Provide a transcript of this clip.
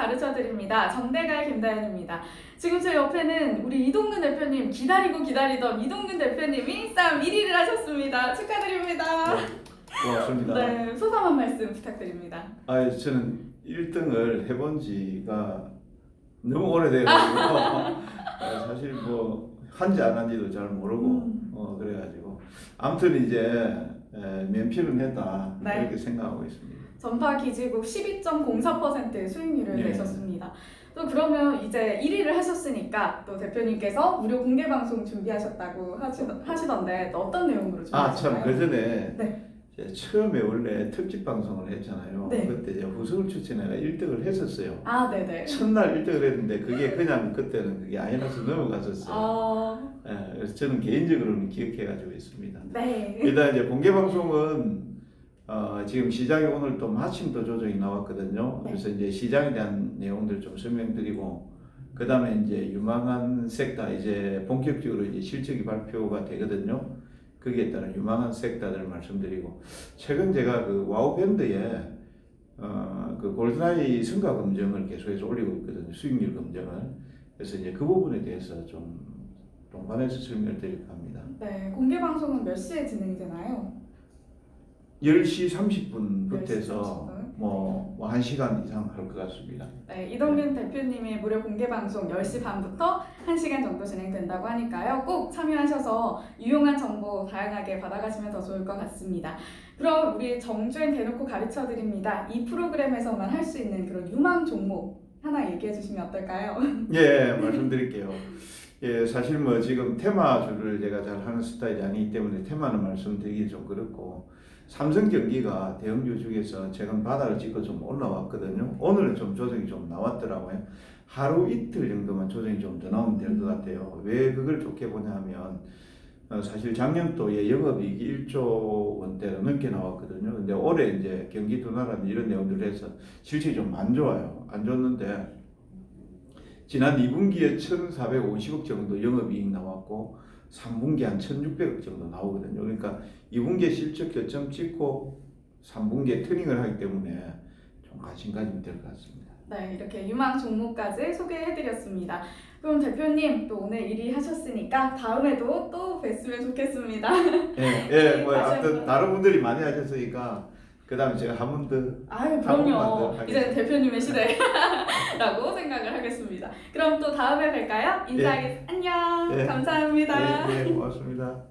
가르쳐 드립니다. 정대갈 김다현입니다. 지금 제 옆에는 우리 이동근 대표님 기다리고 기다리던 이동근 대표님이 쌈 1위를 하셨습니다. 축하드립니다. 고맙습니다. 네, 소감 한 말씀 부탁드립니다. 아, 저는 1등을 해본 지가 너무 오래돼가지고 어, 사실 뭐 한지 안 한지도 잘 모르고 음. 어, 그래가지고 아무튼 이제 에, 면피는 했다 네. 이렇게 생각하고 있습니다. 전파 기지국 12.04%의 수익률을 예. 내셨습니다. 또 그러면 이제 1위를 하셨으니까 또 대표님께서 무료 공개 방송 준비하셨다고 하시, 하시던데 또 어떤 내용으로 아, 준비하셨나요? 참, 그 전에 네. 처음에 원래 특집 방송을 했잖아요. 네. 그때 이제 후석을 추천해가 1등을 했었어요. 아, 네네. 첫날 1등을 했는데 그게 그냥 그때는 그게 아니라서 넘어갔었어요. 아, 예, 그래서 저는 개인적으로는 기억해가지고 있습니다. 네. 일단 이제 공개 방송은 어, 지금 시장에 오늘 또 마침 또 조정이 나왔거든요. 네. 그래서 이제 시장에 대한 내용들 좀 설명드리고 그 다음에 이제 유망한 섹터 이제 본격적으로 이제 실적이 발표가 되거든요. 거기에 따른 유망한 섹터들 말씀드리고 최근 제가 그 와우 밴드에 어, 그 골드라이 성과 검증을 계속해서 올리고 있거든요. 수익률 검증을. 그래서 이제 그 부분에 대해서 좀 동반해서 설명을 드릴까 합니다. 네, 공개 방송은 몇 시에 진행되나요? 10시 30분부터 10시 해서 30분. 뭐, 뭐 1시간 이상 할 것 같습니다. 네, 이동균 대표님의 무료 공개 방송 10시 반부터 1시간 정도 진행된다고 하니까요. 꼭 참여하셔서 유용한 정보 다양하게 받아가시면 더 좋을 것 같습니다. 그럼 우리 정주행 대놓고 가르쳐 드립니다. 이 프로그램에서만 할 수 있는 그런 유망 종목 하나 얘기해 주시면 어떨까요? 예, 말씀드릴게요. 예, 사실 뭐 지금 테마주를 제가 잘 하는 스타일이 아니기 때문에 테마는 말씀드리기 좀 그렇고 삼성 경기가 대형주 중에서 최근 바닥을 찍고 좀 올라왔거든요. 오늘은 좀 조정이 좀 나왔더라고요. 하루 이틀 정도만 조정이 좀 더 나오면 될 것 같아요. 왜 그걸 좋게 보냐면 어, 사실 작년도에 영업이익이 1조 원대로 넘게 나왔거든요. 근데 올해 이제 경기 둔화라는 이런 내용들을 해서 실질이 좀 안 좋아요. 안 좋는데 지난 2분기에 1,450억 정도 영업이익 나왔고 3분기 한 1,600억 정도 나오거든요. 그러니까 2분기에 실적 교점 찍고 3분기에 트닝을 하기 때문에 좀 관심 가지면 될 것 같습니다. 네, 이렇게 유망 종목까지 소개해드렸습니다. 그럼 대표님 또 오늘 1위 하셨으니까 다음에도 또 뵀으면 좋겠습니다. 예, 예, 뭐 다시 아무튼. 다른 분들이 많이 하셨으니까 그 다음에 제가 더 아유 그럼요. 더 이제 대표님의 시대라고 생각을 하겠습니다. 그럼 또 다음에 뵐까요? 인사하겠 안녕. 예. 감사합니다. 예, 예, 고맙습니다.